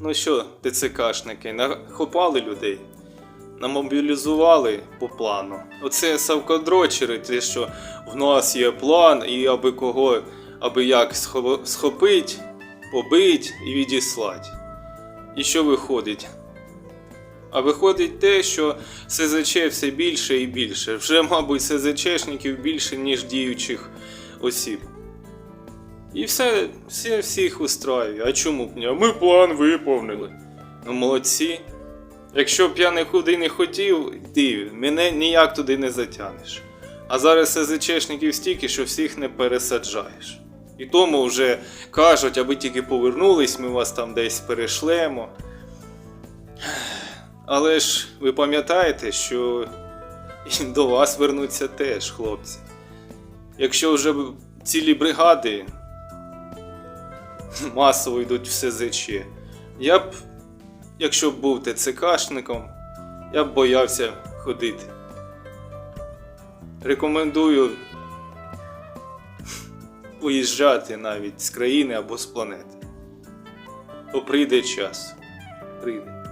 Ну що, ТЦКшники, нахопали людей, намобілізували по плану. Оце савкодрочери, те, що в нас є план, і аби кого, аби як схо- схопить, побить і відіслать. І що виходить? А виходить те, що СЗЧ все більше і більше. Вже, мабуть, СЗЧшників більше, ніж діючих осіб. І все, все всіх устраює. А чому б ні? Ми план виповнили. Ну, молодці. Якщо б я нікуди не хотів йти, мене ніяк туди не затягнеш. А зараз СЗЧшників стільки, що всіх не пересаджаєш. І тому вже кажуть, аби тільки повернулись, ми вас там десь перешлемо. Але ж ви пам'ятаєте, що і до вас вернуться теж, хлопці. Якщо вже цілі бригади масово йдуть в СЗЧ, я б, якщо б був ТЦКшником, я б боявся ходити. Рекомендую виїжджати навіть з країни або з планети. То прийде час. Прийде.